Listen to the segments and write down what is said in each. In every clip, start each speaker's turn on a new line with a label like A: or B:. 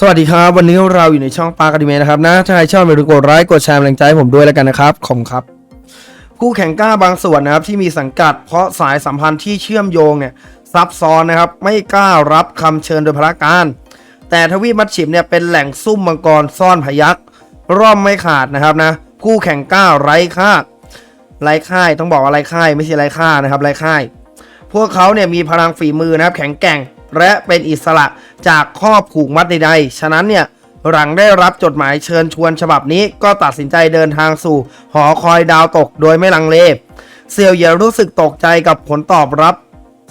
A: สวัสดีครับ วันนี้เราอยู่ในช่องปาร์คดิเมนะครับนะ ถ้าใครชอบอย่าลืมกดไลค์กดแชร์แรงใจให้ผมด้วยแล้วกันนะครับขอบคุณครับ คู่แข่งกล้าบางส่วนนะครับ ที่มีสังกัดเพราะสายสัมพันธ์ที่เชื่อมโยงเนี่ยซับซ้อนนะครับ ไม่กล้ารับคำเชิญโดยพละการ แต่ทวีปมัดฉิมเนี่ยเป็นแหล่งซุ่มมังกรซ่อนพยักร่อมไม่ขาดนะครับนะคู่แข่งกล้าไร้ค่าไร้ค่ายต้องบอกว่าไร้ค่ายไม่ใช่ไร้ค่านะครับไร้ค่าย พวกเขาเนี่ยมีพลังฝีมือนะครับ แข็งแกร่ง และเป็นอิสระจากข้อผูกมัดใดๆ ฉะนั้นเนี่ยหลังได้รับจดหมายเชิญชวนฉบับนี้ก็ตัดสินใจเดินทางสู่ หอคอยดาวตกโดยไม่ลังเลเซียวเหยียรู้สึกตกใจกับผลตอบรับ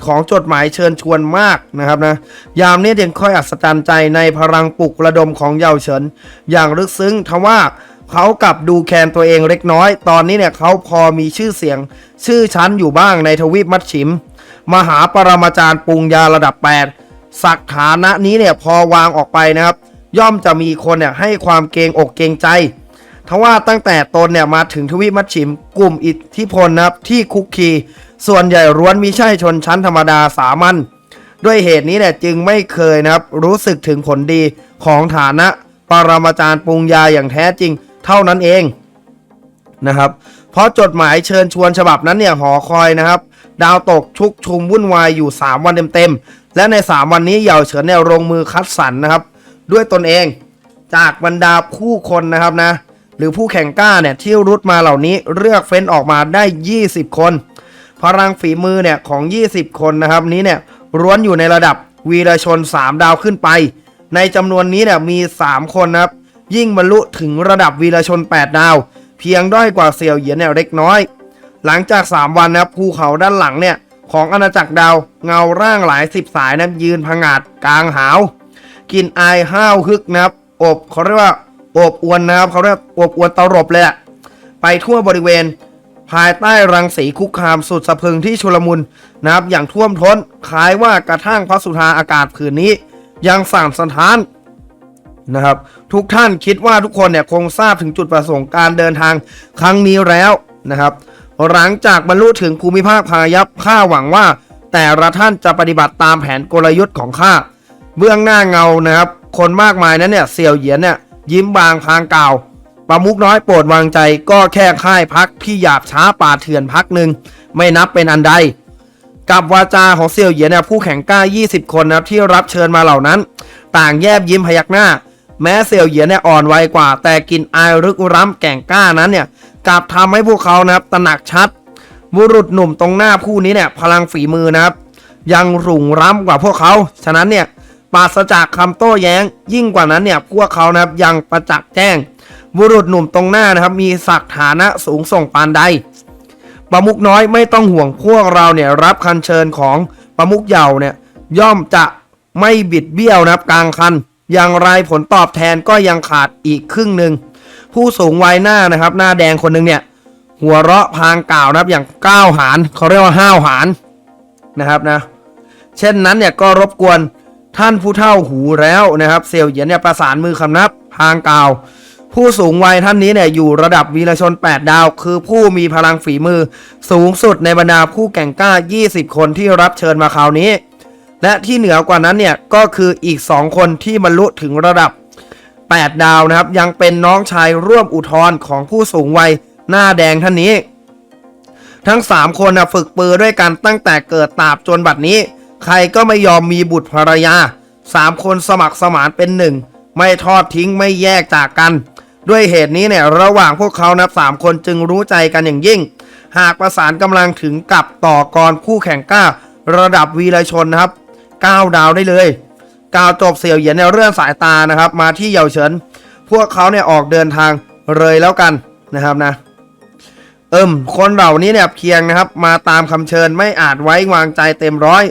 A: ของจดหมายเชิญชวนมากนะครับนะยามนี้ยังค่อยอัศจรรย์ใจในพลังปลุกระดมของเยาวเฉิน อย่างลึกซึ้งทว่าเขากลับดูแคลนตัวเองเล็กน้อย ตอนนี้เนี่ยเขาพอมีชื่อเสียง ชื่อชั้นอยู่บ้างในทวีปมัดฉิม มหาปรมาจารย์ปรุงยาระดับ 8 สักฐานะนี้เนี่ยพอวางออกไปนะครับ ย่อมจะมีคนเนี่ยให้ความเกรงอกเกรงใจทว่าตั้งแต่ตนเนี่ยมาถึงทวีมัดฉิม กลุ่มอิทธิพลนะครับที่คุกคีส่วนใหญ่ร้วนมิใช่ชนชั้นธรรมดาสามัญด้วยเหตุนี้เนี่ยจึงไม่เคยนะครับรู้สึกถึงผลดีของฐานะปรมาจารย์ปรุงยาอย่างแท้จริงเท่านั้นเองนะครับ เพราะจดหมายเชิญชวนฉบับนั้นเนี่ยหอคอยนะครับ ดาวตกชุกชุมวุ่นวายอยู่ 3 วันเต็มๆ และใน 3 วันนี้เหยาเฉินเนี่ยลงมือคัดสรรนะครับ ด้วยตนเองจากบรรดาผู้คนนะครับนะ หรือผู้แข่งกล้าเนี่ยที่รุดมาเหล่านี้เลือกเฟ้นออกมาได้ 20 คน พลังฝีมือเนี่ยของ 20 คนนะครับนี้เนี่ยร้วนอยู่ในระดับวีรชน 3 ดาวขึ้นไป ในจำนวนนี้เนี่ยมี 3 คนนะครับยิ่งบรรลุถึงระดับวีรชน 8 ดาว เพียงด้อยกว่าเซียวเหยียนเนี่ยเล็กน้อย หลังจาก 3 วันนะครับภูเขาด้านหลังเนี่ยของอาณาจักรดาวเงาร่างหลายสิบสายนะยืนพังอาจกลางหาวกินอายห้าวฮึกนะครับ อบเขาเรียกว่าอบอวนนะครับเขาเรียกอบอวนตลบเลยอะไปทั่วบริเวณ ภายใต้รังสีคุกคามสุดสะพึงที่ชุลมุนนะครับอย่างท่วมท้นคล้ายว่ากระทั่งพระสุธาอากาศผืนนี้ ยังสั่นสะท้าน นะครับ ทุกท่านคิดว่าทุกคนเนี่ยคงทราบถึงจุดประสงค์การเดินทางครั้งนี้แล้วนะครับ หลังจากบรรลุถึงภูมิภาคพายัพข้าหวังว่า แต่ละท่านจะปฏิบัติตามแผนกลยุทธ์ของข้าเบื้องหน้าเงานะครับ คนมากมายนั้นเนี่ยเสี่ยวเหยียนเนี่ยยิ้มบางพางกล่าวประมุกน้อยโปรดวางใจก็แค่ค่ายพักที่หยาบช้าป่าเถื่อนพักหนึ่งไม่นับเป็นอันใด กับวาจาของเซียวเหยียนเนี่ยผู้แข่งกล้า 20 คนนะครับที่รับเชิญมาเหล่านั้น ต่างแยบยิ้มพยักหน้า แม้เซียวเหยียนเนี่ยอ่อนไวกว่า แต่กลินอายรึกร้ำแก่งกล้านั้นเนี่ยกลับทำให้พวกเขานะครับตระหนักชัด บุรุษหนุ่มตรงหน้าผู้นี้เนี่ยพลังฝีมือนะครับ ยังรุ่งร้ำกว่าพวกเขา ฉะนั้นเนี่ยปราศจากคำโต้แย้ง ยิ่งกว่านั้นเนี่ยพวกเขานะครับยังประจักษ์แจ้ง บุรุษหนุ่มตรงหน้านะครับ มีศักดิ์ฐานะสูงส่งปานใดประมุกน้อยไม่ต้องห่วงพวกเราเนี่ยรับคันเชิญของประมุกเยาเนี่ยย่อมจะไม่บิดเบี้ยวนะครับกลางคัน อย่างไรผลตอบแทนก็ยังขาดอีกครึ่งหนึ่งผู้สูงวัยหน้านะครับ หน้าแดงคนหนึ่งเนี่ย หัวเราะพางกล่าวนะครับอย่างก้าวหารเขาเรียกว่าห้าวหารนะครับนะ เช่นนั้นเนี่ยก็รบกวนท่านผู้เฒ่าหูแล้วนะครับ เซลเหยียนเนี่ยประสานมือคำนับพางกล่าว ผู้สูงวัยท่านนี้เนี่ยอยู่ระดับวีรชน 8 ดาว คือผู้มีพลังฝีมือ สูงสุดในบรรดาผู้แก่งกล้า 20 คนที่รับเชิญมาคราวนี้ และที่เหนือกว่านั้นเนี่ยก็คืออีก 2 คนที่บรรลุถึงระดับ 8 ดาวนะครับ ยังเป็นน้องชายร่วมอุทธรของผู้สูงวัยหน้าแดงท่านนี้ ทั้ง 3 คนนะฝึกปือด้วยกันตั้งแต่เกิดตาบจนบัดนี้ ใครก็ไม่ยอมมีบุตรภรรยา 3 คนสมัครสมานเป็นหนึ่งไม่ทอดทิ้งไม่แยกจากกัน ด้วยเหตุนี้เนี่ยระหว่างพวกเขานับสามคนจึงรู้ใจกันอย่างยิ่ง หากประสานกำลังถึงกับต่อกรคู่แข่งกล้า ระดับวีรชนนะครับ 9 ดาวได้เลยกาวจบเสี่ยวเหยียนในเรื่องสายตานะครับ มาที่เยาเฉิน พวกเขาเนี่ยออกเดินทางเลยแล้วกันนะครับนะ เอิมคนเหล่านี้เนี่ยเพียงนะครับ มาตามคำเชิญไม่อาจไว้วางใจเต็มร้อย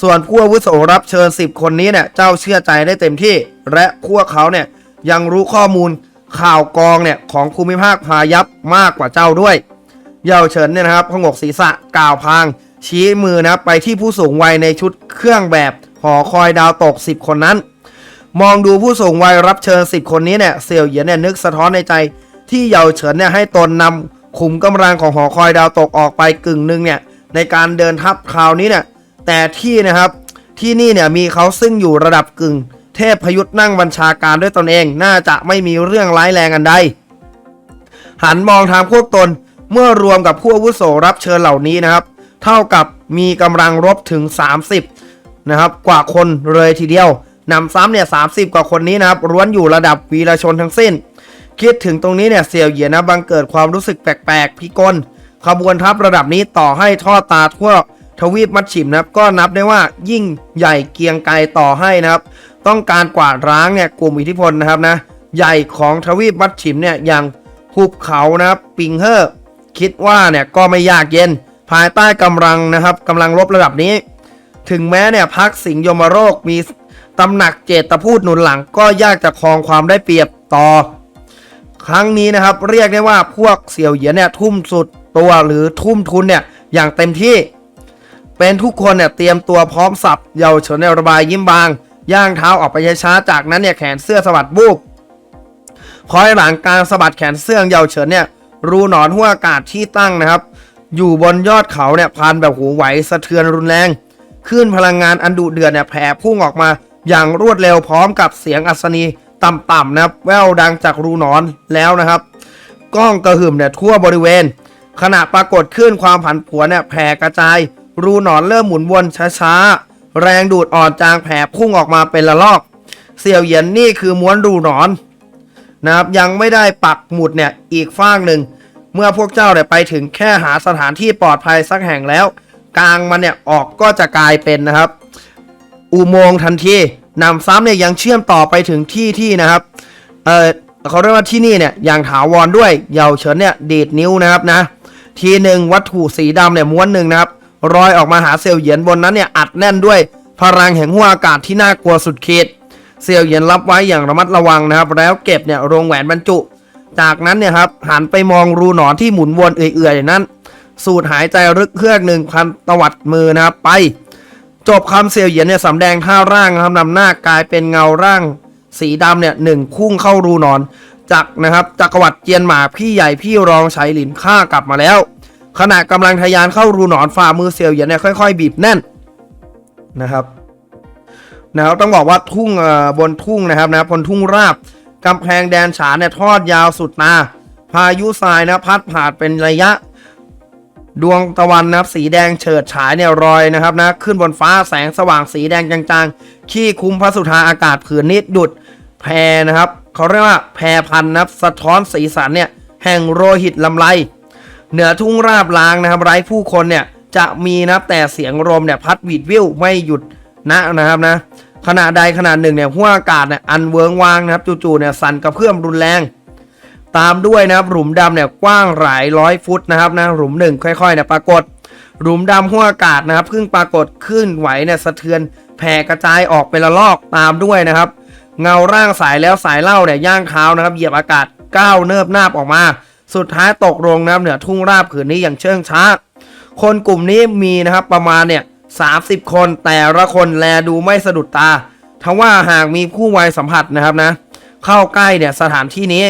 A: ส่วนผู้อาวุโสรับเชิญ 10 คนนี้เนี่ยเจ้าเชื่อใจได้เต็มที่ และพวกเขาเนี่ยยังรู้ข้อมูลข่าวกองเนี่ยของภูมิภาคพายัพมากกว่าเจ้าด้วย เยาเฉินเนี่ยนะครับพงกศีรษะกล่าวพาง ชี้มือนะไปที่ผู้สูงวัยในชุดเครื่องแบบหอคอยดาวตก 10 คนนั้น มองดูผู้สูงวัยรับเชิญ 10 คนนี้เนี่ยเสี่ยวเหยียนเนี่ยนึกสะท้อนในใจ ที่เยาเฉินเนี่ยให้ตนนำขุมกำลังของหอคอยดาวตกออกไปกึ่งหนึ่งเนี่ยในการเดินทัพคราวนี้เนี่ยแต่ที่นะครับที่นี่เนี่ยมีเขาซึ่งอยู่ระดับกึ่งเเทพพยุทธ์นั่งบัญชาการด้วยตนเอง น่าจะไม่มีเรื่องร้ายแรงอันใด หันมองทางพวกตนเมื่อรวมกับผู้อาวุโสรับเชิญเหล่านี้นะครับ เท่ากับมีกำลังรบถึง 30 นะครับ กว่าคนเลยทีเดียวนำซ้ำเนี่ยสากว่าคนนี้นะครับล้วนอยู่ระดับวีรชนทั้งสิ้น คิดถึงตรงนี้เนี่ยเสี่ยวเหยียนะบังเกิดความรู้สึกแปลกๆพิกลขบวนทัพระดับนี้ต่อให้ท่อตาทั่วทวีปมัดฉิมนะครับก็นับได้ว่ายิ่งใหญ่เกียงไกรต่อให้นะครับ ต้องการกวาดร้างเนี่ยกลุ่มอิทธิพลนะครับนะใหญ่ของทวีปมัดฉิมเนี่ยอย่างหุบเขานะครับปิงเฮอร์คิดว่าเนี่ยก็ไม่ยากเย็น ภายใต้กำลังนะครับกำลังรบระดับนี้ ถึงแม้เนี่ยพักสิงห์ยมโรคมีตำหนักเจตพูดหนุนหลังก็ยากจะครองความได้เปรียบต่อ ครั้งนี้นะครับเรียกได้ว่าพวกเสี่ยวเหยียนเนี่ยทุ่มสุดตัวหรือทุ่มทุนเนี่ยอย่างเต็มที่ เป็นทุกคนเนี่ยเตรียมตัวพร้อมสับเยาวชนในระบายยิ้มบาง ย่างเท้าออกไปช้าๆจากนั้นเนี่ยแขนเสื้อสะบัดบูบคอยหลังการสะบัดแขนเสื้อเยาวเฉินเนี่ยรูหนอนหัวอากาศที่ตั้งนะครับ อยู่บนยอดเขาเนี่ยพันแบบหูไหวสะเทือนรุนแรงคลื่นพลังงานอันดุเดือดเนี่ยแผ่พุ่งออกมา อย่างรวดเร็วพร้อมกับเสียงอัศนีต่ำๆนะครับแววดังจากรูนอนแล้วนะครับก้องกระหึ่มเนี่ยทั่วบริเวณ ขณะปรากฏขึ้นความผันผวนเนี่ยแผ่กระจาย รูหนอนเริ่มหมุนวนช้าๆ แรงดูดอ่อนจางแผ่พุ่งออกมาเป็นละลอก เสี่ยวเหยียนนี่คือม้วนรูหนอนนะครับยังไม่ได้ปักหมุดเนี่ยอีกฟากหนึ่ง เมื่อพวกเจ้าเนี่ยไปถึงแค่หาสถานที่ปลอดภัยสักแห่งแล้ว กลางมันเนี่ยออกก็จะกลายเป็นนะครับ อุโมงค์ทันทีนำซ้ำเนี่ยยังเชื่อมต่อไปถึงที่ที่นะครับเออเขาเรียกว่าที่นี่เนี่ยอย่างถาวรด้วยเยาวเฉินเนี่ยดีดนิ้วนะครับนะ ทีหนึ่งวัตถุสีดำเนี่ยม้วนหนึ่งนะครับรอยออกมาหาเซลล์เหยียนบนนั้นเนี่ยอัดแน่นด้วย พลังแห่งหัวอากาศที่น่ากลัวสุดขีดเซลล์เหยียนรับไว้อย่างระมัดระวังนะครับ แล้วเก็บเนี่ยโรงแหวนบรรจุ จากนั้นเนี่ยครับหันไปมองรูหนอนที่หมุนวนเอื่อยๆอย่างนั้น สูดหายใจรึกเครือกหนึ่งพันตวัดมือนะครับไป จบคำเซียวเหยียนเนี่ยสำแดงท่าร่างนะครับนำหน้ากลายเป็นเงาร่าง สีดำเนี่ยหนึ่งพุ่งเข้ารูนอนจักนะครับจักรวรรดิเจียนหมาพี่ใหญ่พี่รองชัยหลินฆ่ากลับมาแล้ว ขณะกำลังทะยานเข้ารูหนอนฝ่ามือเซียวเหยียนเนี่ยค่อย ๆ บีบแน่นนะครับนะครับต้องบอกว่าทุ่งเอ่อบนทุ่งนะครับนะบนทุ่งราบ กำแพงแดนฉานเนี่ยทอดยาวสุดนาพายุทรายนะพัดผ่านเป็นระยะ ดวงตะวันนับสีแดงเฉิดฉายเนี่ยรอยนะครับนะขึ้นบนฟ้าแสงสว่างสีแดงจางๆ ขี้คุ้มพระสุธาอากาศผืนนิดดุดแพรนะครับเขาเรียกว่าแพรพันนะครับสะท้อนสีสันเนี่ยแห่งโรหิตลำไร เหนือทุ่งราบลางนะครับไร้ผู้คนเนี่ยจะมีนับแต่เสียงลมเนี่ยพัดวีดวิวไม่หยุดนะนะครับนะ ขณะใดขณะหนึ่งเนี่ยหัวงอากาศเนี่ยอันเวิงวางนะครับจู่ๆเนี่ยสั่นกระเพื่อมรุนแรง ตามด้วยนะครับหลุมดำเนี่ยกว้างหลายร้อยฟุตนะครับนะหลุมหนึ่งค่อยๆเนี่ยปรากฏ หลุมดำหัวงอากาศนะครับเพิ่งปรากฏขึ้นไหวเนี่ยสะเทือนแผ่กระจายออกเป็นละลอกตามด้วยนะครับ เงาร่างสายแล้วสายเล่าเนี่ยย่างเท้านะครับ เหยียบอากาศก้าวเนิบนาบออกมา สุดท้ายตกลงนะครับเหนือทุ่งราบผืนนี้อย่างเชิงช้าคนกลุ่มนี้มีนะครับประมาณเนี่ย 30 คนแต่ละคนแลดูไม่สะดุดตาทว่าหากมีผู้ไวสัมผัสนะครับนะ เข้าใกล้เนี่ยสถานที่นี้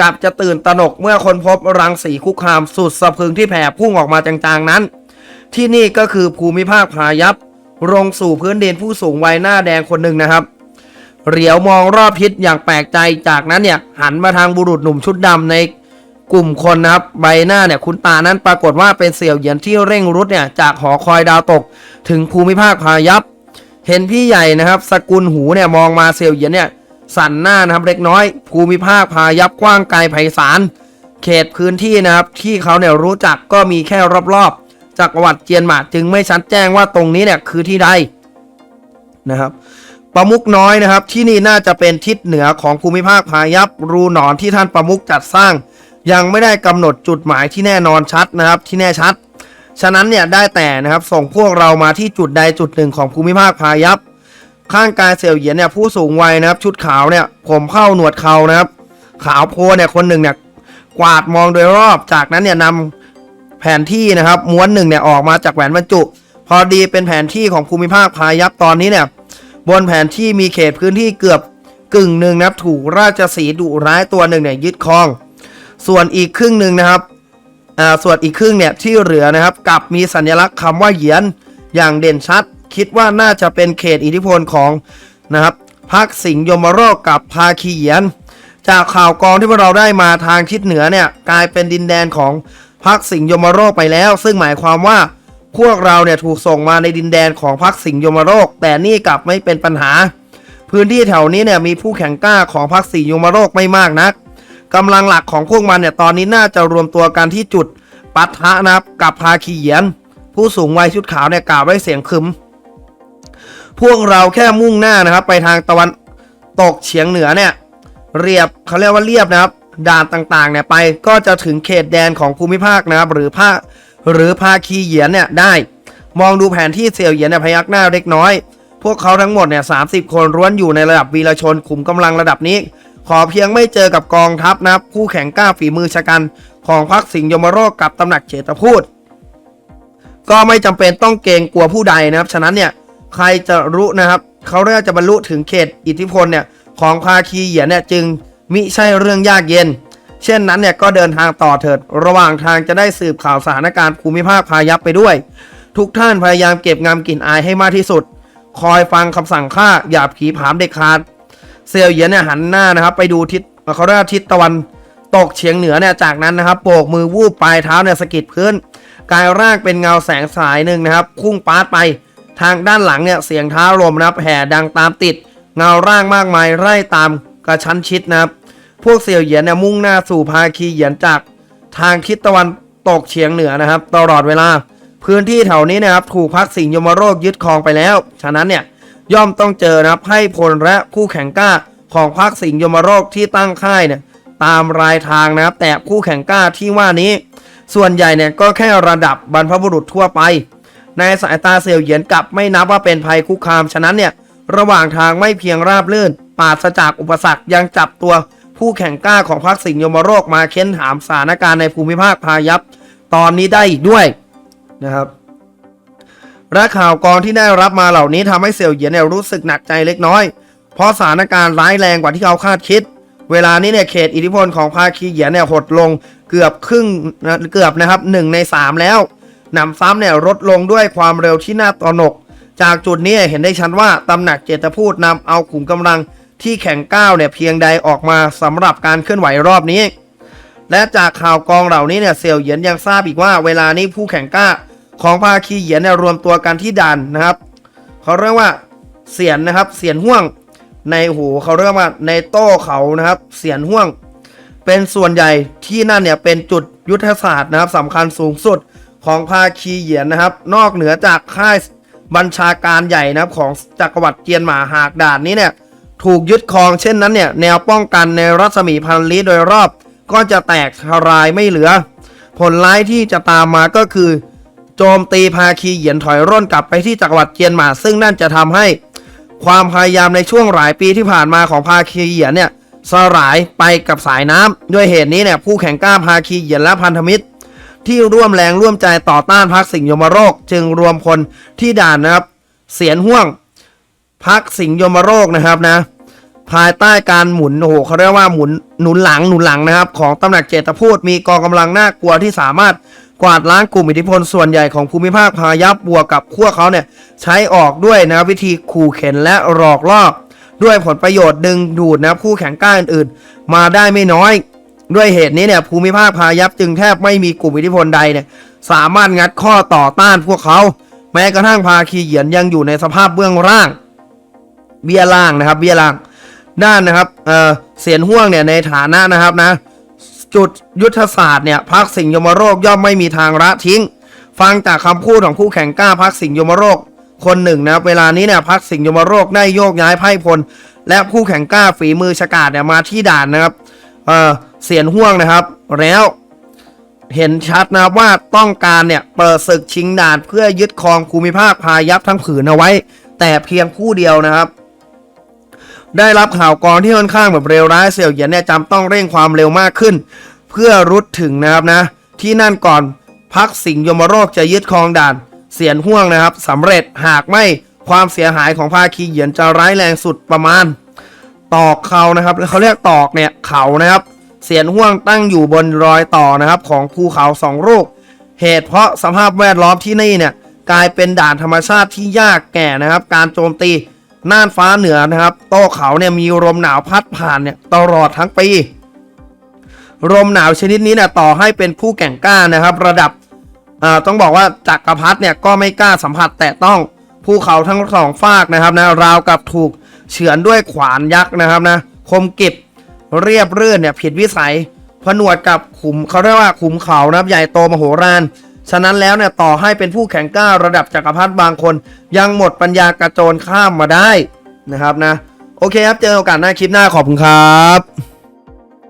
A: กลับจะตื่นตระหนกเมื่อคนพบรังสีคุกคามสุดสะพึงที่แผ่พุ่งออกมาจางๆนั้น ที่นี่ก็คือภูมิภาคพายัพลงสู่พื้นดินผู้สูงวัยหน้าแดงคนหนึ่งนะครับ เหลียวมองรอบทิศอย่างแปลกใจจากนั้นเนี่ยหันมาทางบุรุษหนุ่มชุดดำใน กลุ่มคนนะครับใบหน้าเนี่ยคุณตานั้นปรากฏว่าเป็นเสี่ยวเหยียนที่เร่งรุดเนี่ยจากหอคอยดาวตก ถึงภูมิภาคพายัพเห็นพี่ใหญ่นะครับสกุลหูเนี่ยมองมาเซียวเหยียนเนี่ยสั่นหน้านะครับเล็กน้อย ภูมิภาคพายับกว้างไกลไพศาลเขตพื้นที่นะครับที่เขาเนี่ยรู้จักก็มีแค่รอบๆจักรวรรดิเจียนหมาจึงไม่ชัดแจ้งว่าตรงนี้เนี่ยคือที่ใดนะครับประมุกน้อยนะครับที่นี่น่าจะเป็นทิศเหนือของภูมิภาคพายับรูหนอนที่ท่านประมุกจัดสร้าง ยังไม่ได้กำหนดจุดหมายที่แน่นอนชัดนะครับที่แน่ชัด ฉะนั้นเนี่ยได้แต่นะครับส่งพวกเรามาที่จุดใดจุดหนึ่งของภูมิภาคพายัพข้างกายเสี่ยวเหยียนเนี่ยผู้สูงวัยนะครับ ชุดขาวเนี่ยผมเข้าหนวดเขานะครับ ขาวโพลนเนี่ยคนหนึ่งเนี่ยกวาดมองโดยรอบจากนั้นเนี่ยนำแผนที่นะครับม้วนหนึ่งเนี่ยออกมาจากแหวนบรรจุ พอดีเป็นแผนที่ของภูมิภาคพายัพตอนนี้เนี่ยบนแผนที่มีเขตพื้นที่เกือบกึ่งหนึ่งนะครับถูกราชสีดุร้ายตัวหนึ่งเนี่ยยึดครอง ส่วนอีกครึ่งหนึ่งนะครับอ่าส่วนอีกครึ่งเนี่ยที่เหลือนะครับกลับมีสัญลักษณ์คำว่าเหยียนอย่างเด่นชัด คิดว่าน่าจะเป็นเขตอิทธิพลของนะครับพักสิงห์ยมโรคกับภาคีเหยียน จากข่าวกรองที่พวกเราได้มาทางทิศเหนือเนี่ยกลายเป็นดินแดนของพักสิงห์ยมโรคไปแล้ว ซึ่งหมายความว่าพวกเราเนี่ยถูกส่งมาในดินแดนของพักสิงห์ยมโรค แต่นี่กลับไม่เป็นปัญหา พื้นที่แถวนี้เนี่ยมีผู้แข่งกล้าของพักสิงห์ยมโรคไม่มากนัก กำลังหลักของพวกมันเนี่ยตอนนี้น่าจะรวมตัวกันที่จุดปัทะนะครับกับภาคีเยียน ผู้สูงวัยชุดขาวเนี่ยกล่าวด้วยเสียงคึม พวกเราแค่มุ่งหน้านะครับ ไปทางตะวันตกเฉียงเหนือเนี่ยเรียบเขาเรียกว่าเรียบนะครับ ด่านต่างๆเนี่ยไปก็จะถึงเขตแดนของภูมิภาคนะครับ หรือภาคหรือภาคีเหยียนเนี่ยได้ มองดูแผนที่เสี่ยวเหยียนเนี่ยพยักหน้าเล็กน้อย พวกเขาทั้งหมดเนี่ยสาคนร้วนอยู่ในระดับวีรชนขุมกำลังระดับนี้ ขอเพียงไม่เจอกับกองทัพนะครับ คู่แข่งกล้าฝีมือชะกัน ของพรรคสิงห์ยมโรคกับตำหนักเจตพูด ก็ไม่จำเป็นต้องเกรงกลัวผู้ใดนะครับ ฉะนั้นเนี่ยใครจะรู้นะครับ เขาเรียกจะบรรลุถึงเขตอิทธิพลเนี่ยของภาคีเหยียนเนี่ยจึงมิใช่เรื่องยากเย็น เช่นนั้นเนี่ยก็เดินทางต่อเถิด ระหว่างทางจะได้สืบข่าวสถานการณ์ภูมิภาคพายัพไปด้วย ทุกท่านพยายามเก็บงำกลิ่นอายให้มากที่สุด คอยฟังคำสั่งข้าอย่าผีผามเด็ดขาด เซลเหยียนเนี่ยหันหน้านะครับไปดูทิศเขาเรียกว่าทิศตะวันตกเฉียงเหนือเนี่ยจากนั้นนะครับโบกมือวูบปลายเท้าเนี่ยสะกิดพื้นกายร่างเป็นเงาแสงสายหนึ่งนะครับพุ่งปาดไปทางด้านหลังเนี่ยเสียงเท้าลมนะครับแห่ดังตามติด เงาร่างมากมายไล่ตามกระชั้นชิดนะครับพวกเสี่ยวเหยียนเนี่ยมุ่งหน้าสู่ภาคีเหยียนจากทางทิศตะวันตกเฉียงเหนือนะครับ ตลอดเวลา พื้นที่แถวนี้นะครับถูกพักสิงยมโรคยึดครองไปแล้ว ฉะนั้นเนี่ย ย่อมต้องเจอนะครับให้พลและคู่แข่งกล้าของพักสิงห์ยมโรคที่ตั้งค่ายเนี่ยตามรายทางนะครับแต่คู่แข่งกล้าที่ว่านี้ ส่วนใหญ่เนี่ยก็แค่ระดับบรรพบุรุษทั่วไป ในสายตาเสี่ยวเหยียนกลับไม่นับว่าเป็นภัยคุกคามฉะนั้นเนี่ยระหว่างทางไม่เพียงราบลื่นปราศจากอุปสรรคยังจับตัวผู้แข่งกล้าของพรรคสิงห์ยมโรคมาเค้นถามสถานการณ์ในภูมิภาคพายัพตอนนี้ได้อีกด้วยนะครับ และข่าวกรองที่ได้รับมาเหล่านี้ทำให้เสี่ยวเหยียนเนี่ยรู้สึกหนักใจเล็กน้อย เพราะสถานการณ์ร้ายแรงกว่าที่เขาคาดคิด เวลานี้เนี่ยเขตอิทธิพลของภาคีเหยียนเนี่ยหดลงเกือบครึ่งเกือบนะครับหนึ่งในสามแล้วนำซ้ำเนี่ยลดลงด้วยความเร็วที่น่าตระหนก จากจุดนี้เห็นได้ชัดว่าตำหนักเจตพูดนำเอาขุมกำลังที่แข็งก้าวเนี่ยเพียงใดออกมาสำหรับการเคลื่อนไหวรอบนี้ และจากข่าวกองเหล่านี้เนี่ยเสี่ยวเหยียนยังทราบอีกว่าเวลานี้ผู้แข่งก้า ของภาคีเหยียนเนี่ยรวมตัวกันที่ด่านนะครับเขาเรียกว่าเสียนนะครับเสียนห่วงในหูเขาเรียกว่าในโต้เขานะครับเสียนห่วง เป็นส่วนใหญ่ที่นั่นเนี่ยเป็นจุดยุทธศาสตร์นะครับสำคัญสูงสุดของภาคีเหยียนนะครับ นอกเหนือจากค่ายบัญชาการใหญ่นะครับของจักรวรรดิเจียนหมาหากด่านนี้เนี่ยถูกยึดครองเช่นนั้นเนี่ยแนวป้องกันในรัศมีพันลี้โดยรอบ ก็จะแตกทลายไม่เหลือ ผลร้ายที่จะตามมาก็คือ โจมตีภาคีเหยียนถอยร่นกลับไปที่จักรวรรดิเจียนหมาซึ่งนั่นจะทำให้ความพยายามในช่วงหลายปีที่ผ่านมาของภาคีเหยียนเนี่ยสลายไปกับสายน้ำด้วยเหตุนี้เนี่ยผู้แข่งกล้าภาคีเหยียนและพันธมิตร ที่ร่วมแรงร่วมใจต่อต้านพักสิงห์ยมโรค จึงรวมพลที่ด่านนะครับ เสียนห่วงพักสิงยมโรคนะครับนะภายใต้การหมุนโอ้โหเขาเรียกว่าหมุนหนุนหลังหนุนหลังนะครับ ของตำหนักเจตพูดมีกองกำลังน่ากลัวที่สามารถ กวาดล้างกลุ่มอิทธิพลส่วนใหญ่ของภูมิภาคพายัพบวกกับขั้วเขาเนี่ยใช้ออกด้วยนะวิธีขู่เข็นและหลอกล่อด้วยผลประโยชน์ดึงดูดนะครับคู่แข่งกล้าอื่นๆ มาได้ไม่น้อย ด้วยเหตุนี้เนี่ยภูมิภาคพายัพจึงแทบไม่มีกลุ่มอิทธิพลใดเนี่ยสามารถงัดข้อต่อต้านพวกเขา แม้กระทั่งภาคีเหยียนยังอยู่ในสภาพเบื้องล่างเบี้ยล่างนะครับเบี้ยล่างด้านนะครับเออเสียนห่วงเนี่ยในฐานะนะครับนะ จุดยุทธศาสตร์เนี่ยพักสิงห์ยมโรคย่อมไม่มีทางละทิ้ง ฟังจากคำพูดของผู้แข่งกล้าพักสิงห์ยมโรคคนหนึ่งนะครับเวลานี้เนี่ยพักสิงห์ยมโรคได้โยกย้ายไพ่พล และผู้แข่งกล้าฝีมือฉกาจเนี่ยมาที่ด่านนะครับเออเสียนห่วงนะครับ แล้วเห็นชัดนะครับว่าต้องการเนี่ยเปิดศึกชิงด่านเพื่อยึดครองภูมิภาคพายัพทั้งผืนเอาไว้ แต่เพียงผู้เดียวนะครับ ได้รับข่าวกรองที่ค่อนข้างแบบเร็วร้ายเสี่ยวเหยียนเนี่ยจำต้องเร่งความเร็วมากขึ้น เพื่อรุดถึงนะครับนะ ที่นั่นก่อนพักสิงยมโรคจะยึดครองด่าน เสียนห่วงนะครับสำเร็จหากไม่ความเสียหายของภาคีเหยียนจะร้ายแรงสุดประมาณ ตอกเขานะครับเขาเรียกตอกเนี่ยเขานะครับ เสียนห่วงตั้งอยู่บนรอยต่อนะครับ ของภูเขาสองลูกเหตุเพราะสภาพแวดล้อมที่นี่เนี่ยกลายเป็นด่านธรรมชาติที่ยากแก่นะครับ การโจมตี น่านฟ้าเหนือนะครับโต้เขาเนี่ยมีลมหนาวพัดผ่านเนี่ยตลอดทั้งปีลมหนาวชนิดนี้เนี่ยต่อให้เป็นผู้แก่งกล้านะครับ ระดับต้องบอกว่าจักรพรรดิเนี่ยก็ไม่กล้าสัมผัสแตะต้องภูเขาทั้งสองฝากนะครับนะราวกับถูกเฉือนด้วยขวานยักษ์นะครับนะคมกิบเรียบรื่นเนี่ยผิดวิสัยผนวดกับขุมเขาเรียกว่าขุมเขานะครับใหญ่โตมโหฬาร ฉะนั้นแล้วเนี่ยต่อให้เป็นผู้แข่งกล้าระดับจักรพรรดิบางคน ยังหมดปัญญากระโจนข้ามมาได้นะครับนะ โอเคครับ เจอกันโอกาสหน้าคลิปหน้าขอบคุณครับ